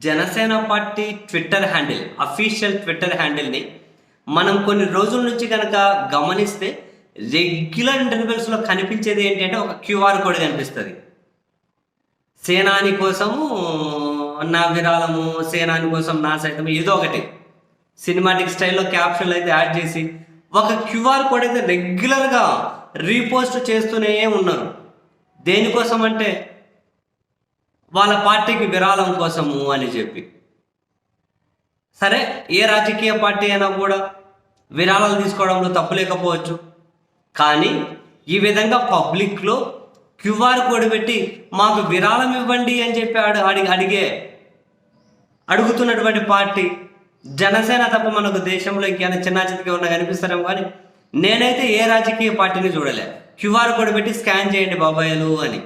Janasena party twitter handle official twitter హ్యాండిల్ని మనం కొన్ని రోజుల నుంచి కనుక గమనిస్తే రెగ్యులర్ ఇంటర్వెల్స్లో కనిపించేది ఏంటి అంటే ఒక క్యూఆర్ కోడ్ కనిపిస్తుంది. సేనాని కోసము నా విరాళము సేనాని కోసం నా సైతం ఏదో ఒకటి. సినిమాటిక్ స్టైల్లో క్యాప్షన్లు అయితే యాడ్ చేసి ఒక క్యూఆర్ కోడ్ అయితే రెగ్యులర్గా రీపోస్ట్ చేస్తూనే ఉన్నారు. దేనికోసం అంటే వాళ్ళ పార్టీకి విరాళం కోసము అని చెప్పి. సరే ఏ రాజకీయ పార్టీ అయినా కూడా విరాళాలు తీసుకోవడంలో తప్పు లేకపోవచ్చు. కానీ ఈ విధంగా పబ్లిక్లో క్యూఆర్ కోడ్ పెట్టి మాకు విరాళం ఇవ్వండి అని చెప్పి అడి అడిగి అడిగే అడుగుతున్నటువంటి పార్టీ జనసేన తప్ప మనకు దేశంలో ఇంకేమైనా చిన్న చితికి ఉన్నా కనిపిస్తారేమో కానీ నేనైతే ఏ రాజకీయ పార్టీని చూడలే. క్యూఆర్ కోడ్ పెట్టి స్కాన్ చేయండి బాబాయ్లు అని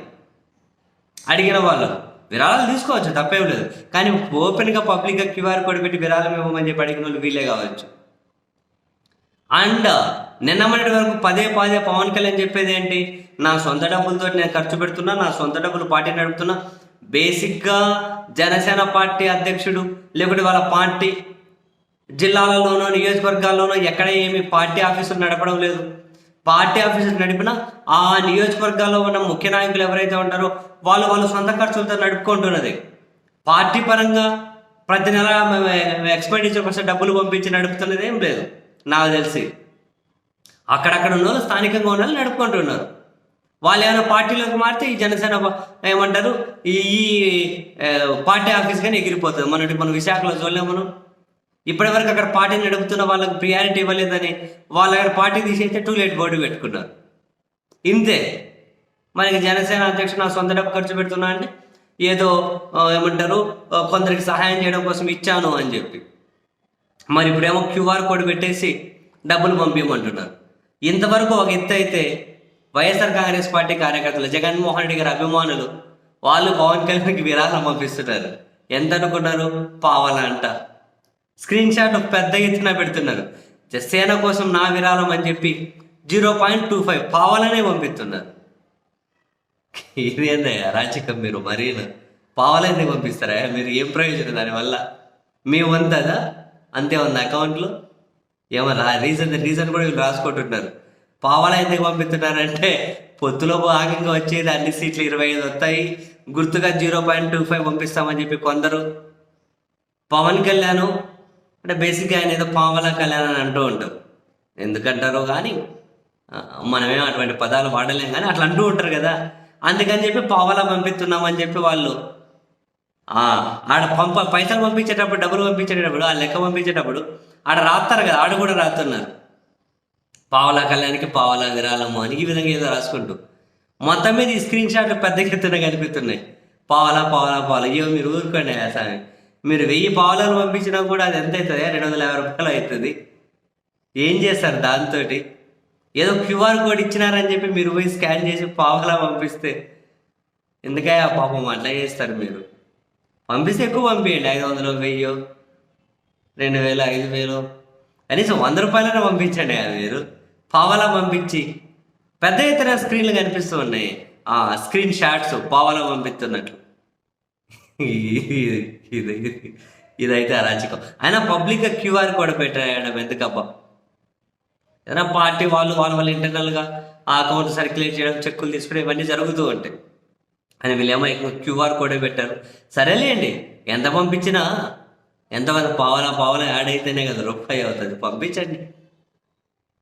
అడిగిన వాళ్ళు విరాళాలు తీసుకోవచ్చు తప్పేం లేదు. కానీ ఓపెన్గా పబ్లిక్గా క్యూఆర్ కోడ్ పెట్టి విరాళం ఇవ్వమని చెప్పి అడిగిన వాళ్ళు వీళ్ళే కావచ్చు. అండ్ నిన్న మొన్నటి వరకు పదే పదే పవన్ కళ్యాణ్ చెప్పేది ఏంటి? నా సొంత డబ్బులతో నేను ఖర్చు పెడుతున్నా నా సొంత డబ్బులు పార్టీ నడుపుతున్నా. బేసిక్గా జనసేన పార్టీ అధ్యక్షుడు లేకుంటే వాళ్ళ పార్టీ జిల్లాలలోనో నియోజకవర్గాల్లోనో ఎక్కడ ఏమి పార్టీ ఆఫీసులు నడపడం లేదు. పార్టీ ఆఫీసులు నడిపిన ఆ నియోజకవర్గాల్లో ఉన్న ముఖ్య నాయకులు ఎవరైతే ఉంటారో వాళ్ళు వాళ్ళ సొంత ఖర్చులతో నడుపుకుంటున్నది. పార్టీ పరంగా ప్రతి నెల ఎక్స్పెండిచర్ కోసం డబ్బులు పంపించి నడుపుతున్నది ఏం లేదు నాకు తెలిసి. అక్కడక్కడ ఉన్న వాళ్ళు స్థానికంగా ఉన్న వాళ్ళు నడుపుకుంటున్నారు. వాళ్ళు ఏమైనా పార్టీలోకి మారితే ఈ జనసేన ఏమంటారు? ఈ ఈ, పార్టీ ఆఫీస్ కానీ ఎగిరిపోతుంది. మనటి మనం విశాఖలో చూడలేము మనం ఇప్పటివరకు అక్కడ పార్టీ నడుపుతున్న వాళ్ళకి ప్రియారిటీ ఇవ్వలేదని వాళ్ళ అక్కడ పార్టీ తీసేస్తే టూ లేట్ బోర్డు పెట్టుకున్నారు. ఇంతే. మనకి జనసేన అధ్యక్షుడు నా సొంత డబ్బు ఖర్చు పెడుతున్నా అంటే ఏదో ఏమంటారు కొందరికి సహాయం చేయడం కోసం ఇచ్చాను అని చెప్పి. మరి ఇప్పుడేమో క్యూఆర్ కోడ్ పెట్టేసి డబ్బులు పంపించమంటున్నారు ఇంతవరకు ఒక ఎత్తు అయితే వైఎస్ఆర్ కాంగ్రెస్ పార్టీ కార్యకర్తలు జగన్మోహన్ రెడ్డి గారి అభిమానులు వాళ్ళు పవన్ కళ్యాణ్కి విరాళం పంపిస్తున్నారు. ఎంత అనుకున్నారు పావాల అంట. స్క్రీన్ షాట్ పెద్ద ఎత్తున పెడుతున్నారు. సేన కోసం నా విరాళం అని చెప్పి జీరో పాయింట్ టూ ఫైవ్ పావాలనే పంపిస్తున్నారు. ఇదేందయ్యా రాజకీయం మీరు మరీను? పావాలని పంపిస్తారా? మీరు ఏం ప్రయోజనం దానివల్ల? మీ వంతదా? అంతే ఉంది అకౌంట్లో? ఏమో రీజన్ రీజన్ కూడా వీళ్ళు రాసుకుంటున్నారు. పావాల ఎందుకు పంపిస్తున్నారంటే పొత్తులో భాగంగా వచ్చేది అన్ని సీట్లు ఇరవై ఐదు వస్తాయి. గుర్తుగా జీరో పాయింట్ టూ ఫైవ్ పంపిస్తామని చెప్పి కొందరు. పవన్ కళ్యాణ్ అంటే బేసిక్గా ఆయన ఏదో పావల కళ్యాణ్ అని అంటూ ఉంటారు. ఎందుకంటారో కానీ మనమేం అటువంటి పదాలు వాడలేం కానీ అట్లా అంటూ ఉంటారు కదా. అందుకని చెప్పి పావలా పంపిస్తున్నామని చెప్పి వాళ్ళు ఆడ పంప పైసలు పంపించేటప్పుడు డబ్బులు పంపించేటప్పుడు ఆ లెక్క పంపించేటప్పుడు ఆడ రాస్తారు కదా ఆడ కూడా రాస్తున్నారు పావలా కళ్యాణ్కి పావలా విరాళము అని ఈ విధంగా ఏదో రాసుకుంటూ. మొత్తం మీద ఈ స్క్రీన్ షాట్లు పెద్ద ఎత్తున కనిపిస్తున్నాయి. పావలా పావలా పావలా. అయ్యో మీరు ఊరుకోండి సామి మీరు వెయ్యి పావులను పంపించినా కూడా అది ఎంత అవుతుంది? రెండు వందల యాభై రూపాయలు అవుతుంది. ఏం చేస్తారు దాంతో ఏదో క్యూఆర్ కోడ్ ఇచ్చినారని చెప్పి మీరు పోయి స్కాన్ చేసి పావలా పంపిస్తే ఎందుకయ్యా పాపం అట్లా చేస్తారు మీరు? పంపిస్తే ఎక్కువ పంపించండి ఐదు వందలు వెయ్యో రెండు వేలు ఐదు వేలు. కనీసం వంద రూపాయలైనా పంపించండి కదా మీరు. పావలా పంపించి పెద్ద ఎత్తున స్క్రీన్లు కనిపిస్తూ ఉన్నాయి. ఆ స్క్రీన్ షాట్స్ పావలా పంపిస్తున్నట్లు. ఇది ఇదైతే అరాచకం. అయినా పబ్లిక్గా క్యూఆర్ కోడ్ పెట్టాడు ఎందుకబ్బా ఏదైనా పార్టీ వాళ్ళు వాళ్ళ వాళ్ళ ఇంటర్నల్గా ఆ అకౌంట్ సర్క్యులేట్ చేయడం చెక్కులు తీసుకోవడం ఇవన్నీ జరుగుతూ ఉంటాయి. అని వీళ్ళేమో ఎక్కువ క్యూఆర్ కోడే పెట్టారు. సరేలేండి ఎంత పంపించినా ఎంత పావలా పావలా యాడ్ అయితేనే కదా రూపాయి అవుతుంది. పంపించండి.